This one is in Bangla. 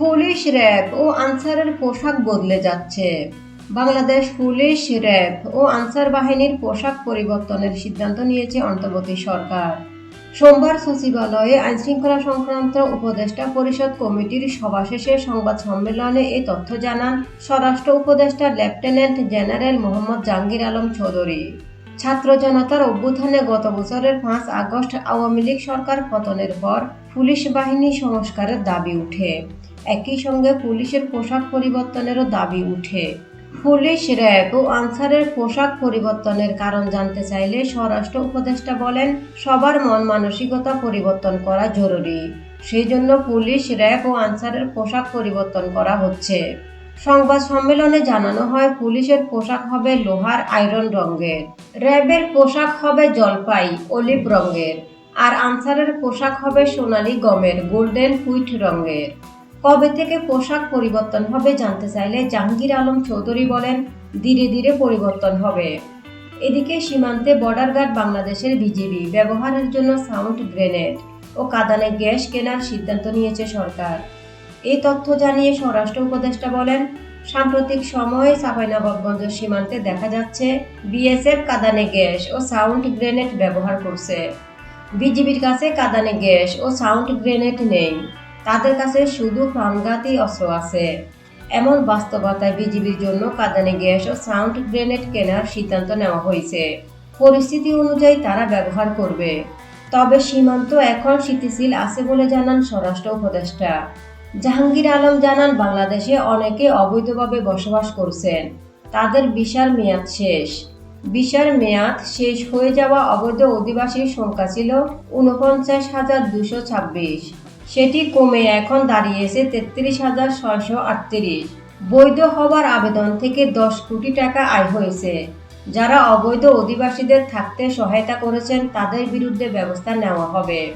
পুলিশ র্যাব ও আনসারের পোশাক বদলে যাচ্ছে। বাংলাদেশ পুলিশ র্যাব ও আনসার বাহিনীর পোশাক পরিবর্তনের সিদ্ধান্ত নিয়েছে অন্তর্বর্তী সরকার। সোমবার সচিবালয়ে আইনশৃঙ্খলা সংক্রান্ত উপদেষ্টা পরিষদ কমিটির সভা শেষে সংবাদ সম্মেলনে এই তথ্য জানান স্বরাষ্ট্র উপদেষ্টা লেফটেন্যান্ট জেনারেল মোহাম্মদ জাহাঙ্গীর আলম চৌধুরী। ছাত্র জনতার অভ্যুত্থানে গত বছরের পাঁচ আগস্ট আওয়ামী লীগ সরকার পতনের পর পুলিশ বাহিনী সংস্কারের দাবি উঠে। একই সঙ্গে পুলিশের পোশাক পরিবর্তনেরও দাবি উঠে। পুলিশ র্যাব ও আনসারের পোশাক পরিবর্তনের কারণ জানতে চাইলে স্বরাষ্ট্র উপদেষ্টা বলেন, সবার মন মানসিকতা পরিবর্তন করা জরুরি। সেই জন্য পুলিশ র্যাব ও আনসারের পোশাক পরিবর্তন করা হচ্ছে। সংবাদ সম্মেলনে জানানো হয়, পুলিশের পোশাক হবে লোহার আয়রন রঙের, র্যাবের পোশাক হবে জলপাই, অলিভ রঙের, আর আনসারের পোশাক হবে সোনালি গমের, গোল্ডেন হুইট রঙের। কবে থেকে পোশাক পরিবর্তন হবে জানতে চাইলে জাহাঙ্গীর আলম চৌধুরী বলেন, ধীরে ধীরে পরিবর্তন হবে। এদিকে সীমান্তে বর্ডার গার্ড বাংলাদেশের বিজিবি ব্যবহারের জন্য সাউন্ড গ্রেনেড ও কাদানে গ্যাস কেনার সিদ্ধান্ত নিয়েছে সরকার। এই তথ্য জানিয়ে স্বরাষ্ট্র উপদেষ্টা বলেন, সাম্প্রতিক সময়ে চাঁপাইনবাবগঞ্জ সীমান্তে দেখা যাচ্ছে বিএসএফ কাদানে গ্যাস ও সাউন্ড গ্রেনেড ব্যবহার করছে। বিজিবির কাছে কাদানে গ্যাস ও সাউন্ড গ্রেনেড নেই। তাদের কাছে শুধু প্রাণঘাতী অস্ত্র আছে। এমন বাস্তবতায় বিজিবির জন্য কাদানে গ্যাস ও সাউন্ড গ্রেনেড কেনার সিদ্ধান্ত নেওয়া হয়েছে। পরিস্থিতি অনুযায়ী তারা ব্যবহার করবে। তবে সীমান্ত এখন স্থিতিশীল আছে বলে জানান স্বরাষ্ট্র উপদেষ্টা। জাহাঙ্গীর আলম জানান, বাংলাদেশে অনেকে অবৈধভাবে বসবাস করছেন। তাদের বিশাল মেয়াদ শেষ। বিশাল মেয়াদ শেষ হয়ে যাওয়া অবৈধ অধিবাসীর সংখ্যা ছিল উনপঞ্চাশ হাজার দুশো ছাব্বিশ। সেটি কমে এখন দাঁড়িয়েছে তেত্রিশ হাজার ছয়শো আটত্রিশ। বৈধ হওয়ার আবেদন থেকে দশ কোটি টাকা আয় হয়েছে। যারা অবৈধ অধিবাসীদের থাকতে সহায়তা করেছেন, তাদের বিরুদ্ধে ব্যবস্থা নেওয়া হবে।